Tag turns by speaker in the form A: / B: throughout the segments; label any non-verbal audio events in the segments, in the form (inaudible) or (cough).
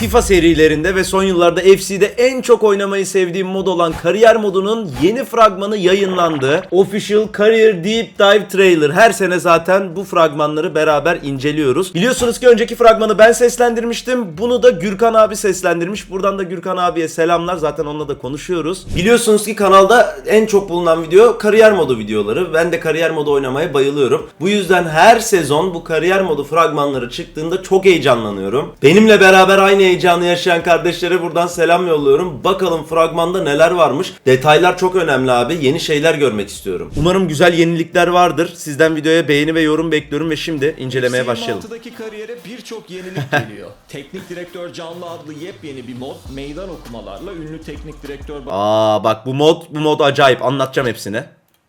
A: FIFA serilerinde ve son yıllarda FC'de en çok oynamayı sevdiğim mod olan kariyer modunun yeni fragmanı yayınlandı. Official Career Deep Dive Trailer. Her sene zaten bu fragmanları beraber inceliyoruz. Biliyorsunuz ki önceki fragmanı ben seslendirmiştim. Bunu da Gürkan abi seslendirmiş. Buradan da Gürkan abiye selamlar. Zaten onunla da konuşuyoruz. Biliyorsunuz ki kanalda en çok bulunan video kariyer modu videoları. Ben de kariyer modu oynamaya bayılıyorum. Bu yüzden her sezon bu kariyer modu fragmanları çıktığında çok heyecanlanıyorum. Benimle beraber aynı heyecanı yaşayan kardeşlere buradan selam yolluyorum. Bakalım fragmanda neler varmış. Detaylar çok önemli abi. Yeni şeyler görmek istiyorum. Umarım güzel yenilikler vardır. Sizden videoya beğeni ve yorum bekliyorum ve şimdi incelemeye başlayalım.
B: 26'daki kariyere birçok yenilik (laughs) geliyor. teknik direktör canlı adlı yepyeni bir mod, meydan okumalarla ünlü teknik direktör
A: Aa bak bu mod bu mod acayip. Anlatacağım hepsini.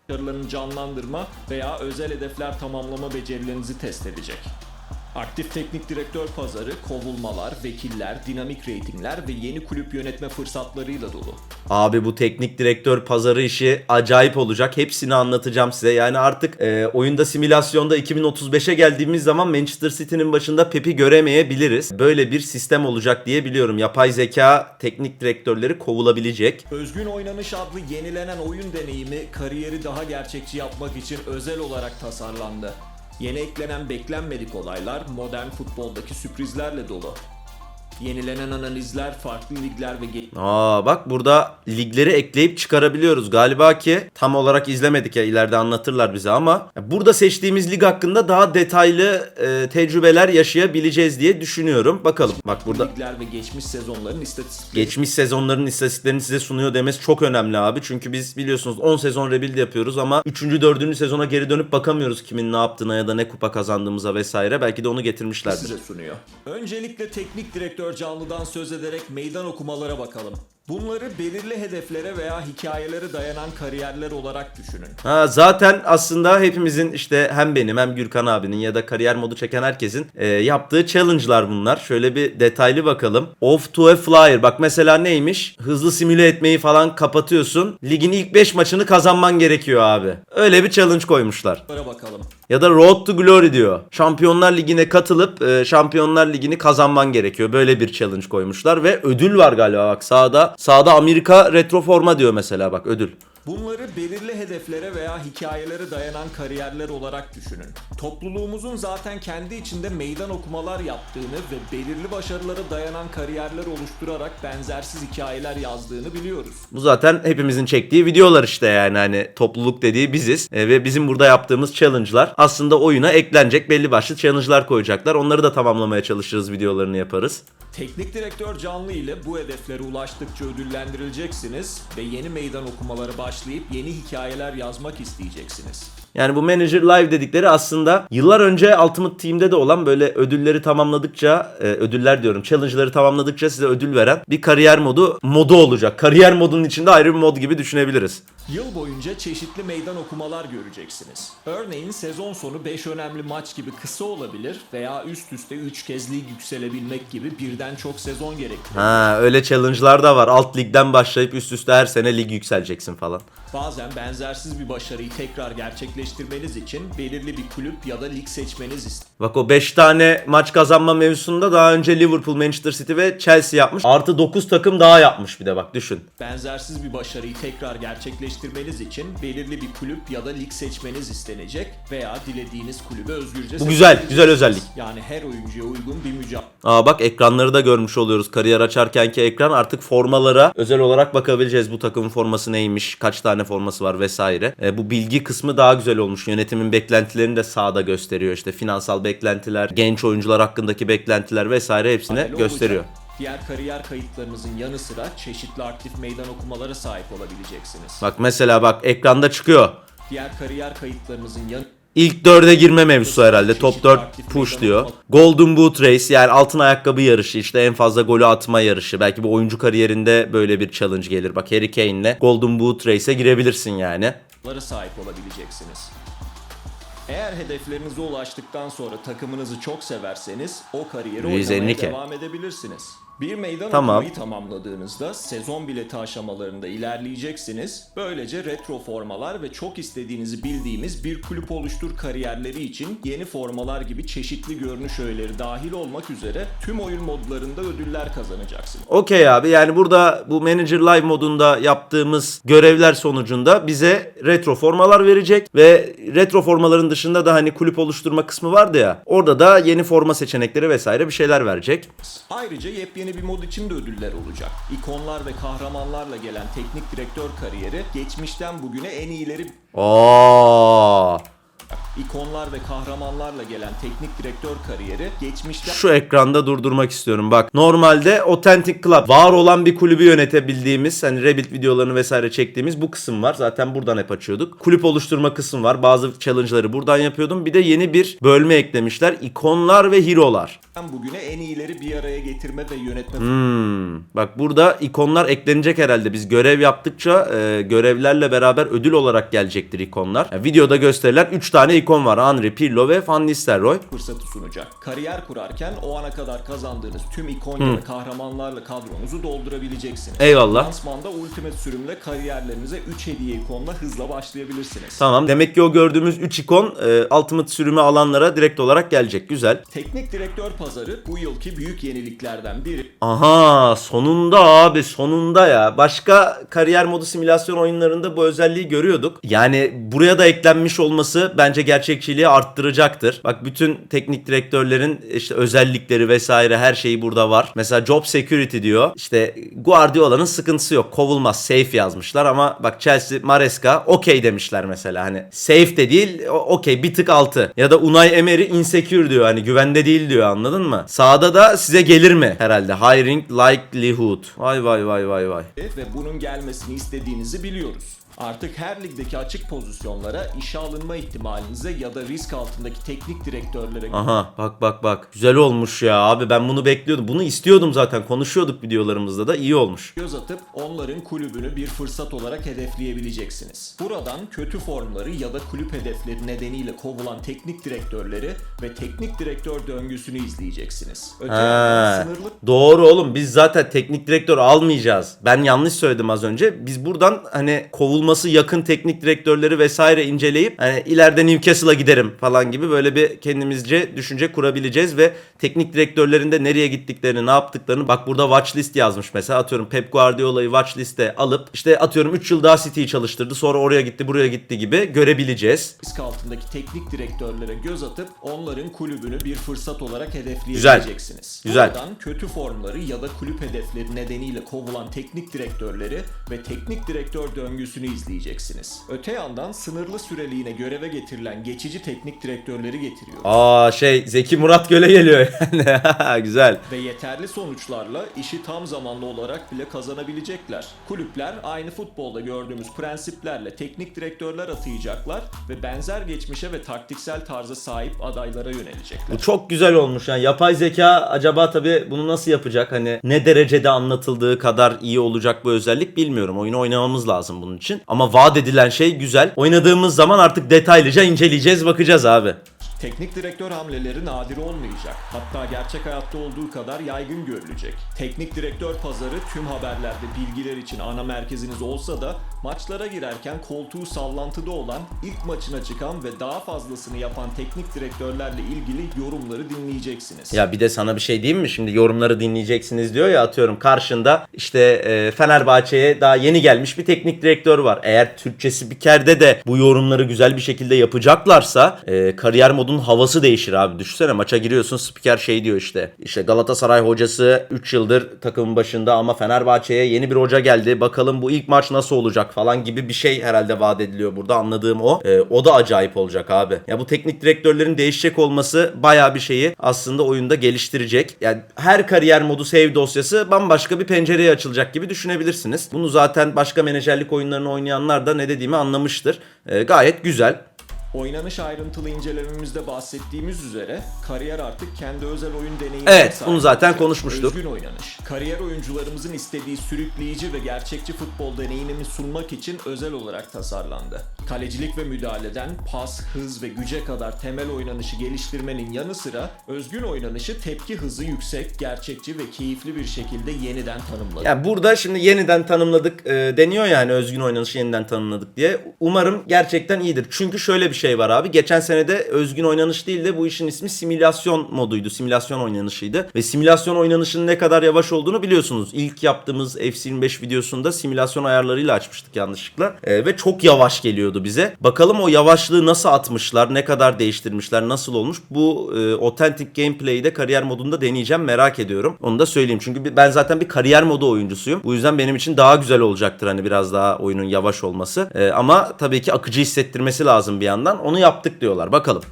B: başarılarını canlandırma veya özel hedefler tamamlama becerilerinizi test edecek. Aktif teknik direktör pazarı, kovulmalar, vekiller, dinamik reytingler ve yeni kulüp yönetme fırsatlarıyla dolu.
A: Abi bu teknik direktör pazarı işi acayip olacak. Hepsini anlatacağım size. Yani artık e, oyunda simülasyonda 2035'e geldiğimiz zaman Manchester City'nin başında Pep'i göremeyebiliriz. Böyle bir sistem olacak diye biliyorum. Yapay zeka teknik direktörleri kovulabilecek.
B: Özgün Oynanış adlı yenilenen oyun deneyimi kariyeri daha gerçekçi yapmak için özel olarak tasarlandı. Yeni eklenen beklenmedik olaylar modern futboldaki sürprizlerle dolu. Yenilenen analizler, farklı ligler ve
A: Aa bak burada ligleri ekleyip çıkarabiliyoruz. Galiba ki tam olarak izlemedik ya ileride anlatırlar bize ama burada seçtiğimiz lig hakkında daha detaylı e, tecrübeler yaşayabileceğiz diye düşünüyorum. Bakalım. Bak burada
B: ligler ve geçmiş sezonların istatistikleri
A: geçmiş sezonların istatistiklerini size sunuyor demesi çok önemli abi. Çünkü biz biliyorsunuz 10 sezon rebuild yapıyoruz ama 3. 4. sezona geri dönüp bakamıyoruz kimin ne yaptığına ya da ne kupa kazandığımıza vesaire. Belki de onu getirmişlerdir.
B: size sunuyor. Öncelikle teknik direktör canlıdan söz ederek meydan okumalara bakalım. Bunları belirli hedeflere veya hikayelere dayanan kariyerler olarak düşünün.
A: Ha, zaten aslında hepimizin işte hem benim hem Gürkan abinin ya da kariyer modu çeken herkesin e, yaptığı challenge'lar bunlar. Şöyle bir detaylı bakalım. Off to a flyer. Bak mesela neymiş? Hızlı simüle etmeyi falan kapatıyorsun. Ligin ilk 5 maçını kazanman gerekiyor abi. Öyle bir challenge koymuşlar.
B: Bunlara bakalım.
A: Ya da Road to Glory diyor. Şampiyonlar Ligi'ne katılıp e, Şampiyonlar Ligi'ni kazanman gerekiyor. Böyle bir challenge koymuşlar ve ödül var galiba bak sağda. Sağda Amerika retro forma diyor mesela bak ödül.
B: Bunları belirli hedeflere veya hikayelere dayanan kariyerler olarak düşünün. Topluluğumuzun zaten kendi içinde meydan okumalar yaptığını ve belirli başarılara dayanan kariyerler oluşturarak benzersiz hikayeler yazdığını biliyoruz.
A: Bu zaten hepimizin çektiği videolar işte yani hani topluluk dediği biziz E, ve bizim burada yaptığımız challenge'lar aslında oyuna eklenecek belli başlı challenge'lar koyacaklar. Onları da tamamlamaya çalışırız, videolarını yaparız.
B: Teknik direktör canlı ile bu hedeflere ulaştıkça ödüllendirileceksiniz ve yeni meydan okumalara başlayıp yeni hikayeler yazmak isteyeceksiniz.
A: Yani bu Manager Live dedikleri aslında yıllar önce Ultimate Team'de de olan böyle ödülleri tamamladıkça, e, ödüller diyorum, challenge'ları tamamladıkça size ödül veren bir kariyer modu modu olacak. Kariyer modunun içinde ayrı bir mod gibi düşünebiliriz.
B: Yıl boyunca çeşitli meydan okumalar göreceksiniz. Örneğin sezon sonu 5 önemli maç gibi kısa olabilir veya üst üste 3 kez lig yükselebilmek gibi birden çok sezon gerektirir.
A: Ha öyle challenge'lar da var. Alt ligden başlayıp üst üste her sene lig yükseleceksin falan.
B: Bazen benzersiz bir başarıyı tekrar gerçekleştirmeniz için belirli bir kulüp ya da lig seçmeniz istedir.
A: Bak o 5 tane maç kazanma mevzusunda daha önce Liverpool, Manchester City ve Chelsea yapmış. Artı 9 takım daha yapmış bir de bak düşün.
B: Benzersiz bir başarıyı tekrar gerçekleştirmeniz için belirli bir kulüp ya da lig seçmeniz istenecek veya dilediğiniz kulübe özgürce
A: Bu güzel, güzel özellik.
B: Yani her oyuncuya uygun bir mücadele.
A: Aa bak ekranları da görmüş oluyoruz. Kariyer açarkenki ekran artık formalara özel olarak bakabileceğiz. Bu takımın forması neymiş, kaç tane forması var vesaire. E, bu bilgi kısmı daha güzel olmuş. Yönetimin beklentilerini de sağda gösteriyor. İşte finansal beklentiler, genç oyuncular hakkındaki beklentiler vesaire hepsine
B: Adil
A: gösteriyor.
B: olacak. Diğer kariyer kayıtlarınızın yanı sıra çeşitli aktif meydan okumalara sahip olabileceksiniz.
A: Bak mesela bak ekranda çıkıyor.
B: Diğer kariyer kayıtlarınızın yanı
A: İlk dörde girme mevzusu herhalde. Top 4 push diyor. Golden Boot Race yani altın ayakkabı yarışı işte en fazla golü atma yarışı. Belki bu oyuncu kariyerinde böyle bir challenge gelir. Bak Harry Kane'le Golden Boot Race'e girebilirsin yani.
B: sahip olabileceksiniz. Eğer hedeflerinize ulaştıktan sonra takımınızı çok severseniz o kariyeri
A: Luis
B: oynamaya
A: Enrique.
B: devam edebilirsiniz. Bir meydan
A: Tamam.
B: okumayı tamamladığınızda sezon bileti aşamalarında ilerleyeceksiniz. Böylece retro formalar ve çok istediğinizi bildiğimiz bir kulüp oluştur kariyerleri için yeni formalar gibi çeşitli görünüş öğeleri dahil olmak üzere tüm oyun modlarında ödüller kazanacaksınız.
A: Okey abi yani burada bu Manager Live modunda yaptığımız görevler sonucunda bize retro formalar verecek ve retro formaların dışında da hani kulüp oluşturma kısmı vardı ya orada da yeni forma seçenekleri vesaire bir şeyler verecek.
B: Ayrıca yepyeni bir mod için de ödüller olacak. İkonlar ve kahramanlarla gelen teknik direktör kariyeri geçmişten bugüne en iyileri
A: Aa,
B: İkonlar ve kahramanlarla gelen teknik direktör kariyeri geçmişten
A: şu ekranda durdurmak istiyorum bak. Normalde Authentic Club var olan bir kulübü yönetebildiğimiz hani Rebuild videolarını vesaire çektiğimiz bu kısım var. Zaten buradan hep açıyorduk. Kulüp oluşturma kısmı var. Bazı challenge'ları buradan yapıyordum. Bir de yeni bir bölme eklemişler. İkonlar ve hero'lar.
B: bugüne en iyileri bir araya getirme ve yönetme
A: Hmm. Bak burada ikonlar eklenecek herhalde. Biz görev yaptıkça e, görevlerle beraber ödül olarak gelecektir ikonlar. Yani videoda gösterilen 3 tane ikon var. Henry, Pirlo ve Van Nistelrooy.
B: fırsatı sunacak. Kariyer kurarken o ana kadar kazandığınız tüm ikon ya da kahramanlarla kadronuzu doldurabileceksiniz.
A: Eyvallah.
B: Lansmanda Ultimate sürümle kariyerlerinize 3 hediye ikonla hızla başlayabilirsiniz.
A: Tamam. Demek ki o gördüğümüz 3 ikon e, Ultimate sürümü alanlara direkt olarak gelecek. Güzel.
B: Teknik direktör pazarı bu yılki büyük yeniliklerden biri.
A: Aha sonunda abi sonunda ya. Başka kariyer modu simülasyon oyunlarında bu özelliği görüyorduk. Yani buraya da eklenmiş olması bence gerçekçiliği arttıracaktır. Bak bütün teknik direktörlerin işte özellikleri vesaire her şeyi burada var. Mesela job security diyor. İşte Guardiola'nın sıkıntısı yok. Kovulmaz. Safe yazmışlar ama bak Chelsea Maresca okey demişler mesela. Hani safe de değil okey bir tık altı. Ya da Unai Emery insecure diyor. Hani güvende değil diyor anladın mı? Sağda da size gelir mi herhalde? Hiring likelihood. Vay vay vay vay vay.
B: ve bunun gelmesini istediğinizi biliyoruz. Artık her ligdeki açık pozisyonlara işe alınma ihtimalinize ya da risk altındaki teknik direktörlere
A: Aha bak bak bak. Güzel olmuş ya abi ben bunu bekliyordum. Bunu istiyordum zaten. Konuşuyorduk videolarımızda da iyi olmuş.
B: göz atıp onların kulübünü bir fırsat olarak hedefleyebileceksiniz. Buradan kötü formları ya da kulüp hedefleri nedeniyle kovulan teknik direktörleri ve teknik direktör döngüsünü izleyeceksiniz. Öte yandan sınırlı
A: doğru oğlum biz zaten teknik direktör almayacağız. Ben yanlış söyledim az önce. Biz buradan hani kovulması yakın teknik direktörleri vesaire inceleyip hani ileride Newcastle'a giderim falan gibi böyle bir kendimizce düşünce kurabileceğiz ve teknik direktörlerin de nereye gittiklerini, ne yaptıklarını bak burada watch list yazmış mesela atıyorum Pep Guardiola'yı watch liste alıp işte atıyorum 3 yıl daha City'yi çalıştırdı sonra oraya gitti buraya gitti gibi görebileceğiz.
B: risk altındaki teknik direktörlere göz atıp onların kulübünü bir fırsat olarak hedefleyebileceksiniz.
A: Güzel.
B: Buradan kötü formları ya da kulüp hedefleri nedeniyle kovulan teknik direktörleri ve teknik direktör döngüsünü izleyeceksiniz. Öte yandan sınırlı süreliğine göreve getirilen geçici teknik direktörleri getiriyor.
A: Aa şey Zeki Murat Göle geliyor yani. (laughs) Güzel.
B: Ve yeterli sonuçlarla işi tam zamanlı olarak bile kazanabilecekler. Kulüpler aynı futbolda gördüğümüz prensiplerle teknik direktörler atayacaklar ve benzer geçmişe ve taktiksel tarza sahip adaylara yönelecekler.
A: Bu çok güzel olmuş yani yapay zeka acaba tabii bunu nasıl yapacak hani ne derecede anlatıldığı kadar iyi olacak bu özellik bilmiyorum. Oyunu oynamamız lazım bunun için. Ama vaat edilen şey güzel. Oynadığımız zaman artık detaylıca inceleyeceğiz bakacağız abi.
B: Teknik direktör hamleleri nadir olmayacak. Hatta gerçek hayatta olduğu kadar yaygın görülecek. Teknik direktör pazarı tüm haberlerde bilgiler için ana merkeziniz olsa da maçlara girerken koltuğu sallantıda olan, ilk maçına çıkan ve daha fazlasını yapan teknik direktörlerle ilgili yorumları dinleyeceksiniz.
A: Ya bir de sana bir şey diyeyim mi? Şimdi yorumları dinleyeceksiniz diyor ya atıyorum karşında işte e, Fenerbahçe'ye daha yeni gelmiş bir teknik direktör var. Eğer Türkçe spikerde de bu yorumları güzel bir şekilde yapacaklarsa e, kariyer modunun havası değişir abi. Düşünsene maça giriyorsun spiker şey diyor işte. İşte Galatasaray hocası 3 yıldır takımın başında ama Fenerbahçe'ye yeni bir hoca geldi. Bakalım bu ilk maç nasıl olacak falan gibi bir şey herhalde vaat ediliyor burada. Anladığım o. E, o da acayip olacak abi. Ya bu teknik direktörlerin değişecek olması bayağı bir şeyi aslında oyunda geliştirecek. Yani her kariyer modu save dosyası bambaşka bir pencereye açılacak gibi düşünebilirsiniz. Bunu zaten başka menajerlik oyunlarını oynayanlar da ne dediğimi anlamıştır. E, gayet güzel.
B: Oynanış ayrıntılı incelememizde bahsettiğimiz üzere kariyer artık kendi özel oyun deneyimine
A: Evet,
B: sahip
A: bunu zaten
B: olacak.
A: konuşmuştuk.
B: Özgün oynanış, Kariyer oyuncularımızın istediği sürükleyici ve gerçekçi futbol deneyimini sunmak için özel olarak tasarlandı. Kalecilik ve müdahaleden pas, hız ve güce kadar temel oynanışı geliştirmenin yanı sıra özgün oynanışı tepki hızı yüksek, gerçekçi ve keyifli bir şekilde yeniden tanımladı.
A: Yani burada şimdi yeniden tanımladık e, deniyor yani özgün oynanışı yeniden tanımladık diye. Umarım gerçekten iyidir. Çünkü şöyle bir şey var abi. Geçen sene de özgün oynanış değil de bu işin ismi simülasyon moduydu. Simülasyon oynanışıydı. Ve simülasyon oynanışının ne kadar yavaş olduğunu biliyorsunuz. İlk yaptığımız FC25 videosunda simülasyon ayarlarıyla açmıştık yanlışlıkla. E, ve çok yavaş geliyordu bize. Bakalım o yavaşlığı nasıl atmışlar, ne kadar değiştirmişler, nasıl olmuş. Bu e, Authentic Gameplay'i de kariyer modunda deneyeceğim. Merak ediyorum. Onu da söyleyeyim. Çünkü ben zaten bir kariyer modu oyuncusuyum. Bu yüzden benim için daha güzel olacaktır hani biraz daha oyunun yavaş olması. E, ama tabii ki akıcı hissettirmesi lazım bir yandan. Onu yaptık diyorlar. Bakalım.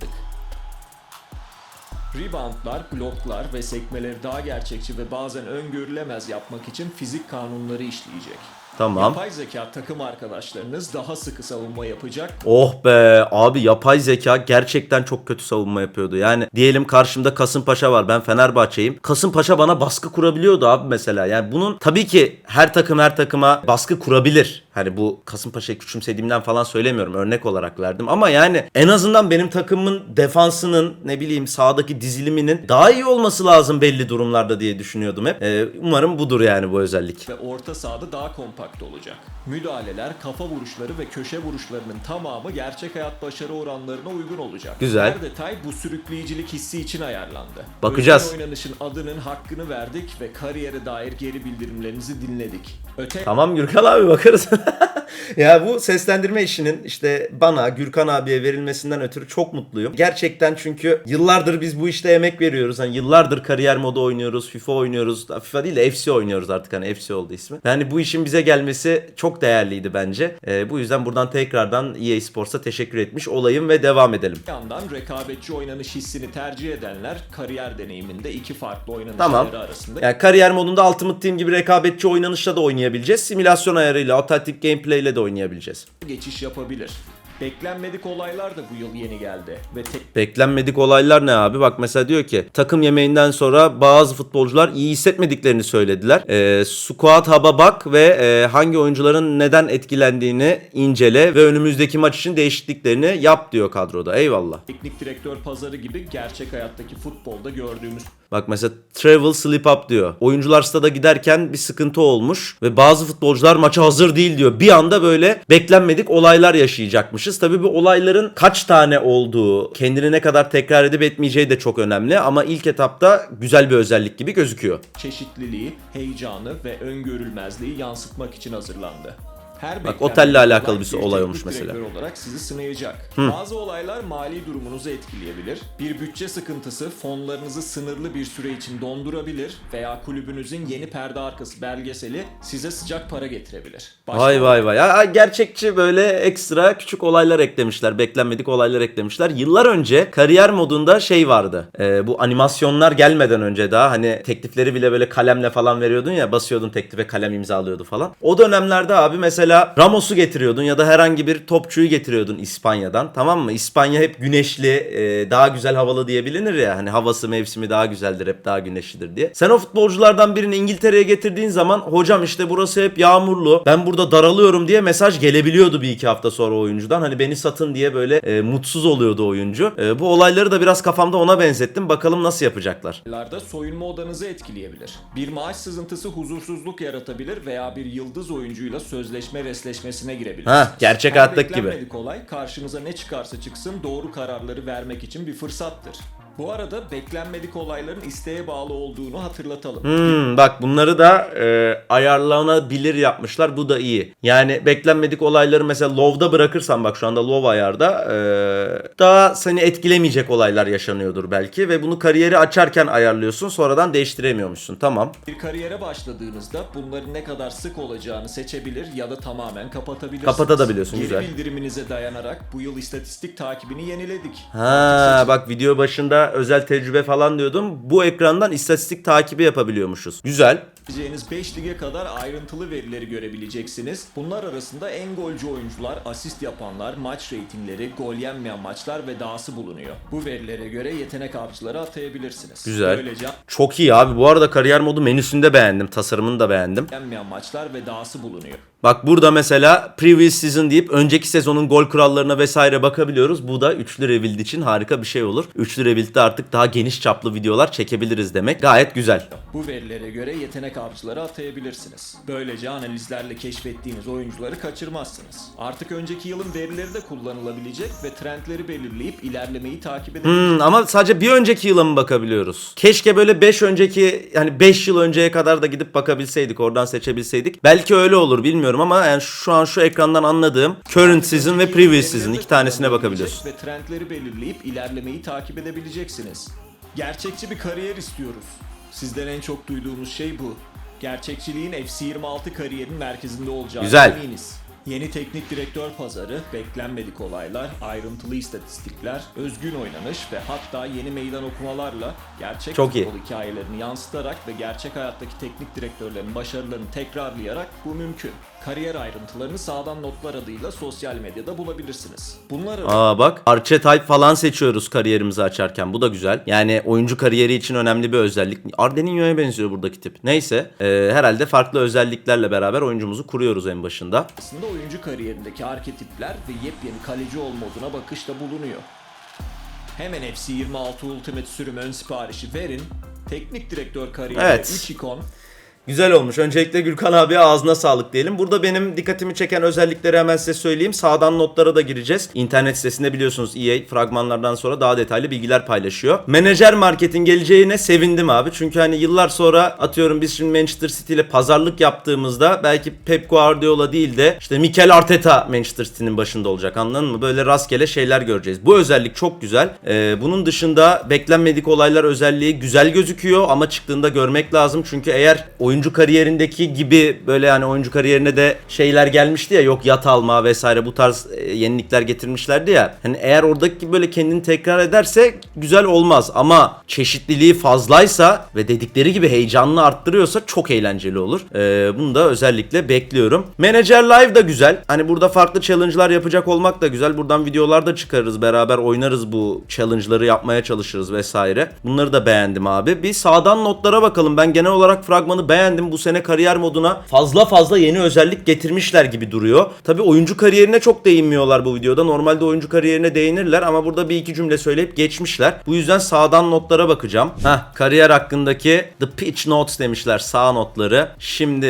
B: Reboundlar, bloklar ve sekmeleri daha gerçekçi ve bazen öngörülemez yapmak için fizik kanunları işleyecek.
A: Tamam.
B: Yapay zeka takım arkadaşlarınız daha sıkı savunma yapacak
A: Oh be abi yapay zeka gerçekten çok kötü savunma yapıyordu. Yani diyelim karşımda Kasımpaşa var ben Fenerbahçe'yim. Kasımpaşa bana baskı kurabiliyordu abi mesela. Yani bunun tabii ki her takım her takıma baskı kurabilir. Hani bu Kasımpaşa'yı küçümsediğimden falan söylemiyorum örnek olarak verdim. Ama yani en azından benim takımın defansının ne bileyim sağdaki diziliminin daha iyi olması lazım belli durumlarda diye düşünüyordum hep. Ee, umarım budur yani bu özellik.
B: ve orta sahada daha kompakt olacak. Müdahaleler, kafa vuruşları ve köşe vuruşlarının tamamı gerçek hayat başarı oranlarına uygun olacak.
A: Güzel.
B: Her detay bu sürükleyicilik hissi için ayarlandı.
A: Bakacağız.
B: Özgün oynanışın adının hakkını verdik ve kariyere dair geri bildirimlerinizi dinledik. Öte
A: Tamam Gürkan abi bakarız. (laughs) ya bu seslendirme işinin işte bana Gürkan abiye verilmesinden ötürü çok mutluyum. Gerçekten çünkü yıllardır biz bu işte emek veriyoruz. Hani yıllardır kariyer modu oynuyoruz, FIFA oynuyoruz. FIFA değil de FC oynuyoruz artık hani FC oldu ismi. Yani bu işin bize gelmesi çok değerliydi bence. Ee, bu yüzden buradan tekrardan EA Sports'a teşekkür etmiş olayım ve devam edelim.
B: yandan rekabetçi oynanış hissini tercih edenler kariyer deneyiminde iki farklı oynanış
A: Tamam.
B: arasında
A: Yani kariyer modunda Ultimate Team gibi rekabetçi oynanışla da oynayabileceğiz. Simülasyon ayarıyla, Authentic Gameplay ile de oynayabileceğiz.
B: geçiş yapabilir. Beklenmedik olaylar da bu yıl yeni geldi ve tek
A: Beklenmedik olaylar ne abi? Bak mesela diyor ki takım yemeğinden sonra bazı futbolcular iyi hissetmediklerini söylediler. Ee, squad hub'a bak ve e, hangi oyuncuların neden etkilendiğini incele ve önümüzdeki maç için değişikliklerini yap diyor kadroda. Eyvallah.
B: teknik direktör pazarı gibi gerçek hayattaki futbolda gördüğümüz
A: Bak mesela travel slip up diyor. Oyuncular stada giderken bir sıkıntı olmuş ve bazı futbolcular maça hazır değil diyor. Bir anda böyle beklenmedik olaylar yaşayacakmışız. Tabii bu olayların kaç tane olduğu, kendini ne kadar tekrar edip etmeyeceği de çok önemli ama ilk etapta güzel bir özellik gibi gözüküyor.
B: çeşitliliği, heyecanı ve öngörülmezliği yansıtmak için hazırlandı. Her
A: Bak, otelle alakalı bir olay olmuş mesela.
B: olarak sizi sınayacak. Bazı olaylar mali durumunuzu etkileyebilir. Bir bütçe sıkıntısı fonlarınızı sınırlı bir süre için dondurabilir veya kulübünüzün yeni perde arkası belgeseli size sıcak para getirebilir. Başka
A: Vay vay vay. Ya, gerçekçi böyle ekstra küçük olaylar eklemişler. Beklenmedik olaylar eklemişler. Yıllar önce kariyer modunda şey vardı. Ee, bu animasyonlar gelmeden önce daha hani teklifleri bile böyle kalemle falan veriyordun ya basıyordun teklife kalem imzalıyordu falan. O dönemlerde abi mesela Ramos'u getiriyordun ya da herhangi bir topçuyu getiriyordun İspanya'dan tamam mı? İspanya hep güneşli e, daha güzel havalı diye bilinir ya hani havası mevsimi daha güzeldir hep daha güneşlidir diye. Sen o futbolculardan birini İngiltere'ye getirdiğin zaman hocam işte burası hep yağmurlu ben burada daralıyorum diye mesaj gelebiliyordu bir iki hafta sonra oyuncudan. Hani beni satın diye böyle e, mutsuz oluyordu oyuncu. E, bu olayları da biraz kafamda ona benzettim. Bakalım nasıl yapacaklar.
B: Soyunma odanızı etkileyebilir. Bir maaş sızıntısı huzursuzluk yaratabilir veya bir yıldız oyuncuyla sözleşme resleşmesine girebilirsiniz.
A: Ha, gerçek hayattaki gibi.
B: beklenmedik olay karşınıza ne çıkarsa çıksın doğru kararları vermek için bir fırsattır. Bu arada beklenmedik olayların isteğe bağlı olduğunu hatırlatalım.
A: Hmm, bak bunları da e, ayarlanabilir yapmışlar. Bu da iyi. Yani beklenmedik olayları mesela low'da bırakırsan bak şu anda low ayarda e, daha seni etkilemeyecek olaylar yaşanıyordur belki ve bunu kariyeri açarken ayarlıyorsun sonradan değiştiremiyormuşsun. Tamam.
B: Bir kariyere başladığınızda bunların ne kadar sık olacağını seçebilir ya da tamamen kapatabilirsiniz.
A: Kapatabiliyorsun,
B: Geri
A: güzel.
B: bildiriminize dayanarak bu yıl istatistik takibini yeniledik.
A: Ha bak video başında özel tecrübe falan diyordum. Bu ekrandan istatistik takibi yapabiliyormuşuz. Güzel.
B: Gideceğiniz 5 lige kadar ayrıntılı verileri görebileceksiniz. Bunlar arasında en golcü oyuncular, asist yapanlar, maç reytingleri, gol yenmeyen maçlar ve dahası bulunuyor. Bu verilere göre yetenek avcıları atayabilirsiniz.
A: Güzel.
B: Böylece
A: Çok iyi abi. Bu arada kariyer modu menüsünde beğendim. Tasarımını da beğendim.
B: yenmeyen maçlar ve dahası bulunuyor.
A: Bak burada mesela previous season deyip önceki sezonun gol kurallarına vesaire bakabiliyoruz. Bu da üçlü rebuild için harika bir şey olur. Üçlü rebuild'de artık daha geniş çaplı videolar çekebiliriz demek. Gayet güzel.
B: Bu verilere göre yetenek avcıları atayabilirsiniz. Böylece analizlerle keşfettiğiniz oyuncuları kaçırmazsınız. Artık önceki yılın verileri de kullanılabilecek ve trendleri belirleyip ilerlemeyi takip edebilirsiniz.
A: Hmm, ama sadece bir önceki yıla mı bakabiliyoruz? Keşke böyle 5 önceki yani 5 yıl önceye kadar da gidip bakabilseydik. Oradan seçebilseydik. Belki öyle olur bilmiyorum ama yani şu an şu ekrandan anladığım current season ve previous season iki tanesine bakabiliyorsun.
B: Ve trendleri belirleyip ilerlemeyi takip edebileceksiniz. Gerçekçi bir kariyer istiyoruz. Sizden en çok duyduğumuz şey bu. Gerçekçiliğin FC26 kariyerin merkezinde olacağını
A: Güzel.
B: eminiz. Yeni teknik direktör pazarı, beklenmedik olaylar, ayrıntılı istatistikler, özgün oynanış ve hatta yeni meydan okumalarla gerçek
A: Çok iyi.
B: futbol hikayelerini yansıtarak ve gerçek hayattaki teknik direktörlerin başarılarını tekrarlayarak bu mümkün. Kariyer ayrıntılarını sağdan notlar adıyla sosyal medyada bulabilirsiniz. Bunlar
A: Aa bak archetype falan seçiyoruz kariyerimizi açarken. Bu da güzel. Yani oyuncu kariyeri için önemli bir özellik. Ardeninho'ya benziyor buradaki tip. Neyse e, herhalde farklı özelliklerle beraber oyuncumuzu kuruyoruz en başında.
B: arasında oyuncu kariyerindeki arketipler ve yepyeni kaleci ol moduna bakışta bulunuyor. Hemen FC26 Ultimate sürüm ön siparişi verin. Teknik direktör kariyeri
A: Evet.
B: 3 ikon,
A: Güzel olmuş. Öncelikle Gürkan abi ağzına sağlık diyelim. Burada benim dikkatimi çeken özellikleri hemen size söyleyeyim. Sağdan notlara da gireceğiz. İnternet sitesinde biliyorsunuz EA fragmanlardan sonra daha detaylı bilgiler paylaşıyor. Menajer marketin geleceğine sevindim abi. Çünkü hani yıllar sonra atıyorum biz şimdi Manchester City ile pazarlık yaptığımızda belki Pep Guardiola değil de işte Mikel Arteta Manchester City'nin başında olacak anladın mı? Böyle rastgele şeyler göreceğiz. Bu özellik çok güzel. Ee, bunun dışında beklenmedik olaylar özelliği güzel gözüküyor ama çıktığında görmek lazım. Çünkü eğer oyuncu kariyerindeki gibi böyle hani oyuncu kariyerine de şeyler gelmişti ya yok yat alma vesaire bu tarz e, yenilikler getirmişlerdi ya. Hani eğer oradaki böyle kendini tekrar ederse güzel olmaz ama çeşitliliği fazlaysa ve dedikleri gibi heyecanını arttırıyorsa çok eğlenceli olur. Ee, bunu da özellikle bekliyorum. Manager Live da güzel. Hani burada farklı challenge'lar yapacak olmak da güzel. Buradan videolar da çıkarırız. Beraber oynarız bu challenge'ları yapmaya çalışırız vesaire. Bunları da beğendim abi. Bir sağdan notlara bakalım. Ben genel olarak fragmanı beğendim. Bu sene kariyer moduna fazla fazla yeni özellik getirmişler gibi duruyor. Tabi oyuncu kariyerine çok değinmiyorlar bu videoda. Normalde oyuncu kariyerine değinirler ama burada bir iki cümle söyleyip geçmişler. Bu yüzden sağdan notlara bakacağım. Heh, kariyer hakkındaki the pitch notes demişler sağ notları. Şimdi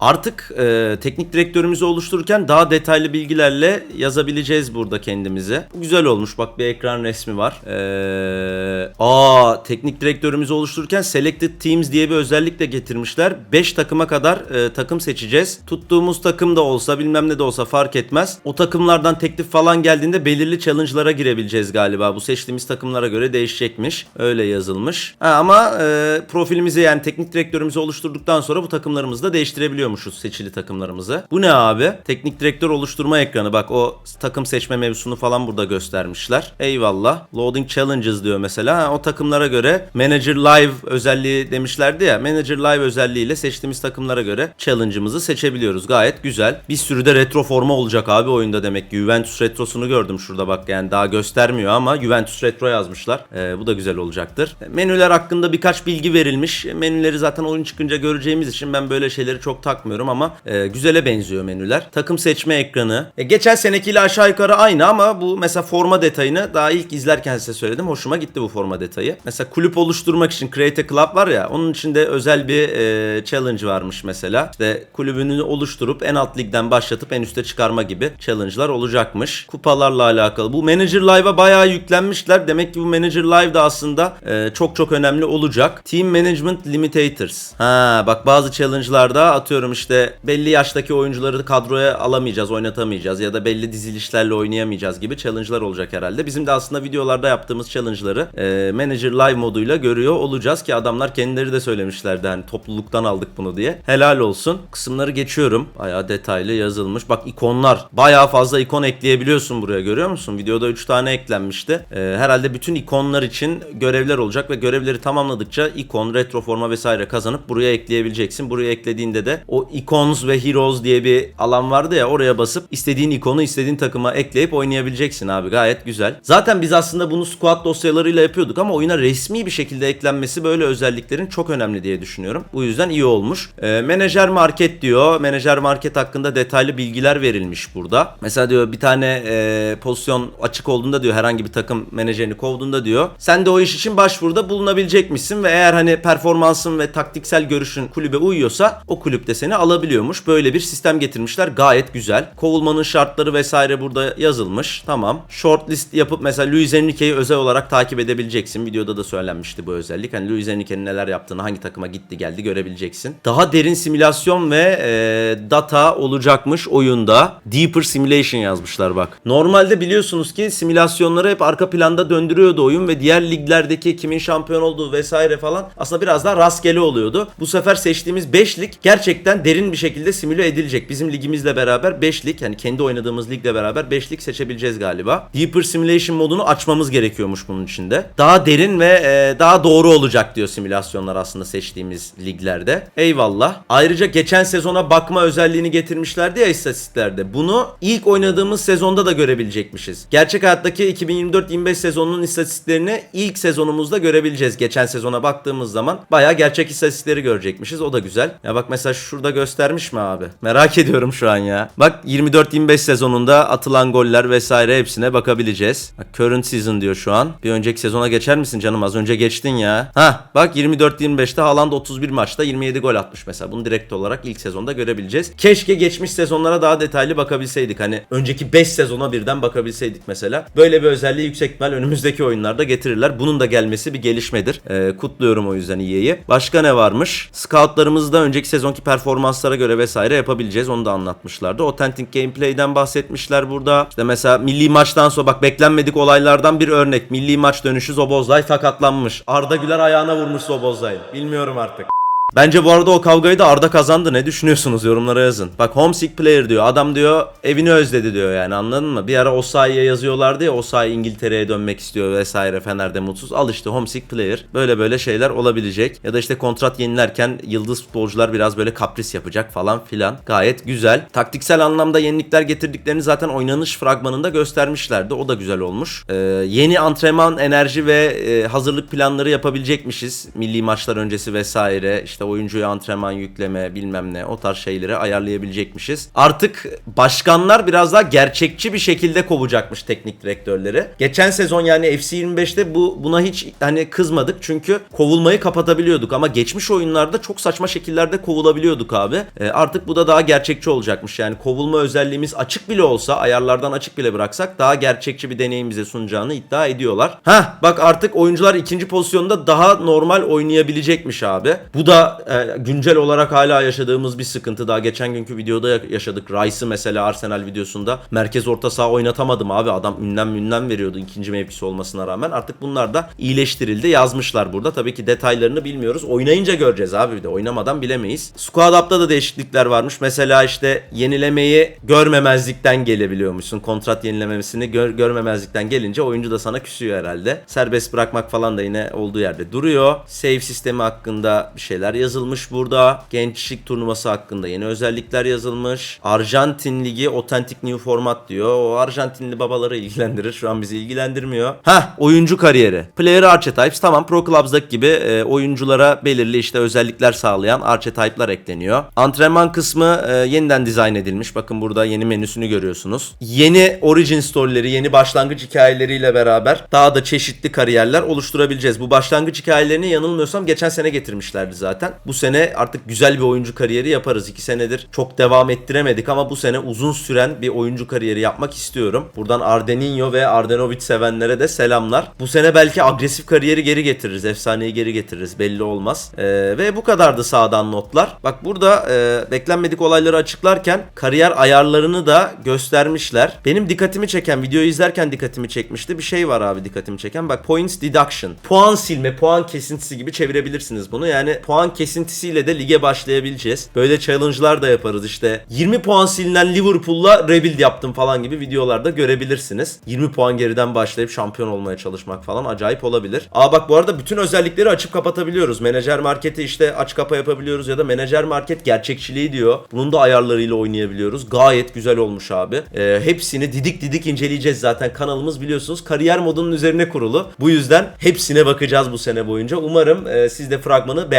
A: artık e, teknik direktörümüzü oluştururken daha detaylı bilgilerle yazabileceğiz burada kendimizi. Bu güzel olmuş. Bak bir ekran resmi var. Ee, aa teknik direktörümüzü oluştururken selected teams diye bir özellik de getirmişler. 5 takıma kadar e, takım seçeceğiz. Tuttuğumuz takım da olsa bilmem ne de olsa fark etmez. O takımlardan teklif falan geldiğinde belirli challenge'lara girebileceğiz galiba. Bu seçtiğimiz takımlara göre değişecekmiş. Öyle yazılmış. Ha, ama e, profilimizi yani teknik direktörümüzü oluşturduktan sonra bu takımlarımızı da değiştirebiliyormuşuz seçili takımlarımızı. Bu ne abi? Teknik direktör oluşturma ekranı. Bak o takım seçme mevzusunu falan burada göstermişler. Eyvallah. Loading challenges diyor mesela. Ha, o takımlara göre Manager Live özelliği demişlerdi ya. Manager Live özelliğiyle seçtiğimiz takımlara göre challenge'ımızı seçebiliyoruz. Gayet güzel. Bir sürü de retro forma olacak abi oyunda demek ki. Juventus retrosunu gördüm şurada bak yani daha göstermiyor ama Juventus retro yazmışlar. Ee, bu da güzel olacaktır. Menüler hakkında birkaç bilgi verilmiş. Menüleri zaten oyun çıkınca göreceğimiz için ben böyle şeyleri çok takmıyorum ama e, güzele benziyor menüler. Takım seçme ekranı. E, geçen senekiyle aşağı yukarı aynı ama bu mesela forma detayını daha ilk izlerken size söyledim. Hoşuma gitti bu forma detayı. Mesela kulüp oluşturmak için Create a Club var ya onun içinde özel bir e, challenge varmış mesela. İşte kulübünü oluşturup en alt ligden başlatıp en üste çıkarma gibi challenge'lar olacakmış. Kupalarla alakalı. Bu Manager Live'a bayağı yüklenmişler. Demek ki bu Manager Live de aslında e, çok çok önemli olacak. Team Management Limitators. Ha bak bazı challenge'larda atıyorum işte belli yaştaki oyuncuları kadroya alamayacağız, oynatamayacağız ya da belli dizilişlerle oynayamayacağız gibi challenge'lar olacak herhalde. Bizim de aslında videolarda yaptığımız challenge'ları e, Manager Live moduyla görüyor olacağız ki adamlar kendileri de söylemişlerdi. Hani topluluktan aldık bunu diye. Helal olsun. Kısımları geçiyorum. Bayağı detaylı yazılmış. Bak ikonlar. Bayağı fazla ikon ekleyebiliyorsun buraya görüyor musun? Videoda 3 tane eklenmişti. Ee, herhalde bütün ikonlar için görevler olacak ve görevleri tamamladıkça ikon, retro forma vesaire kazanıp buraya ekleyebileceksin. Buraya eklediğinde de o icons ve heroes diye bir alan vardı ya oraya basıp istediğin ikonu istediğin takıma ekleyip oynayabileceksin abi. Gayet güzel. Zaten biz aslında bunu squad dosyalarıyla yapıyorduk ama oyuna resmi bir şekilde eklenmesi böyle özelliklerin çok önemli diye düşünüyorum. Bu yüzden iyi olmuş. Ee, menajer market diyor. Menajer market hakkında detaylı bilgiler verilmiş burada. Mesela diyor bir tane e, pozisyon açık olduğunda diyor herhangi bir takım menajerini kovduğunda diyor. Sen de o iş için başvuruda bulunabilecekmişsin ve eğer hani performansın ve taktiksel görüşün kulübe uyuyorsa o kulüpte seni alabiliyormuş. Böyle bir sistem getirmişler. Gayet güzel. Kovulmanın şartları vesaire burada yazılmış. Tamam. Shortlist yapıp mesela Luis Enrique'yi özel olarak takip edebileceksin. Videoda da söylenmişti bu özellik. Hani Luis Enrique'nin neler yaptığını, hangi takıma gitti geldi görebileceksin. Daha derin simülasyon ve e, data olacakmış oyunda. Deeper Simulation yazmışlar bak. Normalde biliyorsunuz ki simülasyonları hep arka planda döndürüyordu oyun ve diğer liglerdeki kimin şampiyon olduğu vesaire falan aslında biraz daha rastgele oluyordu. Bu sefer seçtiğimiz 5 lig gerçekten derin bir şekilde simüle edilecek. Bizim ligimizle beraber 5 lig yani kendi oynadığımız ligle beraber 5 lig seçebileceğiz galiba. Deeper Simulation modunu açmamız gerekiyormuş bunun içinde. Daha derin ve e, daha doğru olacak diyor simülasyonlar aslında seçtiğimiz liglerde. Eyvallah. Ayrıca geçen sezona bakma özelliğini getirmişlerdi ya istatistiklerde. Bunu ilk oynadığımız sezonda da görebilecekmişiz. Gerçek hayattaki 2024-25 sezonunun istatistiklerini ilk sezonumuzda görebileceğiz. Geçen sezona baktığımız zaman bayağı gerçek istatistikleri görecekmişiz. O da güzel. Ya bak mesela şurada göstermiş mi abi? Merak ediyorum şu an ya. Bak 24-25 sezonunda atılan goller vesaire hepsine bakabileceğiz. Bak current season diyor şu an. Bir önceki sezona geçer misin canım? Az önce geçtin ya. Ha bak 24-25'te Haaland 31 maçta 27 gol atmış mesela. Bunu direkt olarak ilk sezonda görebileceğiz. Keşke geçmiş sezonlara daha detaylı bakabilseydik. Hani önceki 5 sezona birden bakabilseydik mesela. Böyle bir özelliği yüksek ihtimal önümüzdeki oyunlarda getirirler. Bunun da gelmesi bir gelişmedir. Ee, kutluyorum o yüzden EA'yi. Başka ne varmış? Scoutlarımızı da önceki sezonki performanslara göre vesaire yapabileceğiz. Onu da anlatmışlardı. Authentic Gameplay'den bahsetmişler burada. İşte mesela milli maçtan sonra bak beklenmedik olaylardan bir örnek. Milli maç dönüşü Zobozlay sakatlanmış. Arda Güler ayağına vurmuş Zobozlay. Bilmiyorum artık. Bence bu arada o kavgayı da Arda kazandı. Ne düşünüyorsunuz yorumlara yazın. Bak homesick player diyor. Adam diyor evini özledi diyor yani anladın mı? Bir ara Osayi'ye yazıyorlardı ya Osayi İngiltere'ye dönmek istiyor vesaire Fener'de mutsuz. Al işte homesick player. Böyle böyle şeyler olabilecek. Ya da işte kontrat yenilerken yıldız futbolcular biraz böyle kapris yapacak falan filan. Gayet güzel. Taktiksel anlamda yenilikler getirdiklerini zaten oynanış fragmanında göstermişlerdi. O da güzel olmuş. Ee, yeni antrenman, enerji ve e, hazırlık planları yapabilecekmişiz. Milli maçlar öncesi vesaire. İşte oyuncuya antrenman yükleme bilmem ne o tarz şeyleri ayarlayabilecekmişiz. Artık başkanlar biraz daha gerçekçi bir şekilde kovacakmış teknik direktörleri. Geçen sezon yani FC25'te bu buna hiç hani kızmadık çünkü kovulmayı kapatabiliyorduk ama geçmiş oyunlarda çok saçma şekillerde kovulabiliyorduk abi. E, artık bu da daha gerçekçi olacakmış. Yani kovulma özelliğimiz açık bile olsa ayarlardan açık bile bıraksak daha gerçekçi bir deneyim bize sunacağını iddia ediyorlar. Ha bak artık oyuncular ikinci pozisyonda daha normal oynayabilecekmiş abi. Bu da e, güncel olarak hala yaşadığımız bir sıkıntı. Daha geçen günkü videoda ya- yaşadık. Rice'ı mesela Arsenal videosunda merkez orta saha oynatamadım abi. Adam ünlem ünlem veriyordu ikinci mevkisi olmasına rağmen. Artık bunlar da iyileştirildi. Yazmışlar burada. Tabii ki detaylarını bilmiyoruz. Oynayınca göreceğiz abi bir de. Oynamadan bilemeyiz. Squad Up'ta da değişiklikler varmış. Mesela işte yenilemeyi görmemezlikten gelebiliyormuşsun. Kontrat yenilememesini gör- görmemezlikten gelince oyuncu da sana küsüyor herhalde. Serbest bırakmak falan da yine olduğu yerde duruyor. Save sistemi hakkında bir şeyler yazılmış burada. Gençlik turnuvası hakkında yeni özellikler yazılmış. Arjantin Ligi Authentic New Format diyor. O Arjantinli babaları ilgilendirir. Şu an bizi ilgilendirmiyor. Ha oyuncu kariyeri. Player Archetypes tamam Pro Clubs'daki gibi e, oyunculara belirli işte özellikler sağlayan archetype'lar ekleniyor. Antrenman kısmı e, yeniden dizayn edilmiş. Bakın burada yeni menüsünü görüyorsunuz. Yeni origin story'leri, yeni başlangıç hikayeleriyle beraber daha da çeşitli kariyerler oluşturabileceğiz. Bu başlangıç hikayelerini yanılmıyorsam geçen sene getirmişlerdi zaten. Bu sene artık güzel bir oyuncu kariyeri yaparız. İki senedir çok devam ettiremedik ama bu sene uzun süren bir oyuncu kariyeri yapmak istiyorum. Buradan Ardeninho ve Ardenovic sevenlere de selamlar. Bu sene belki agresif kariyeri geri getiririz. Efsaneyi geri getiririz. Belli olmaz. Ee, ve bu kadardı sağdan notlar. Bak burada e, beklenmedik olayları açıklarken kariyer ayarlarını da göstermişler. Benim dikkatimi çeken, videoyu izlerken dikkatimi çekmişti. Bir şey var abi dikkatimi çeken. Bak points deduction. Puan silme, puan kesintisi gibi çevirebilirsiniz bunu. Yani puan puan kesintisiyle de lige başlayabileceğiz. Böyle challenge'lar da yaparız işte. 20 puan silinen Liverpool'la rebuild yaptım falan gibi videolarda görebilirsiniz. 20 puan geriden başlayıp şampiyon olmaya çalışmak falan acayip olabilir. Aa bak bu arada bütün özellikleri açıp kapatabiliyoruz. Menajer marketi işte aç kapa yapabiliyoruz ya da menajer market gerçekçiliği diyor. Bunun da ayarlarıyla oynayabiliyoruz. Gayet güzel olmuş abi. Ee, hepsini didik didik inceleyeceğiz zaten. Kanalımız biliyorsunuz kariyer modunun üzerine kurulu. Bu yüzden hepsine bakacağız bu sene boyunca. Umarım e, siz de fragmanı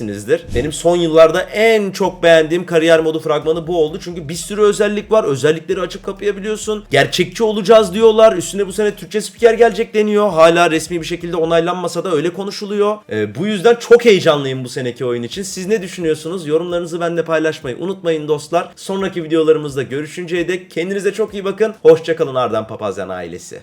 A: beğenmişsinizdir. Benim son yıllarda en çok beğendiğim kariyer modu fragmanı bu oldu. Çünkü bir sürü özellik var. Özellikleri açıp kapayabiliyorsun. Gerçekçi olacağız diyorlar. Üstüne bu sene Türkçe spiker gelecek deniyor. Hala resmi bir şekilde onaylanmasa da öyle konuşuluyor. E, bu yüzden çok heyecanlıyım bu seneki oyun için. Siz ne düşünüyorsunuz? Yorumlarınızı benimle paylaşmayı unutmayın dostlar. Sonraki videolarımızda görüşünceye dek kendinize çok iyi bakın. Hoşçakalın Arden Papazyan ailesi.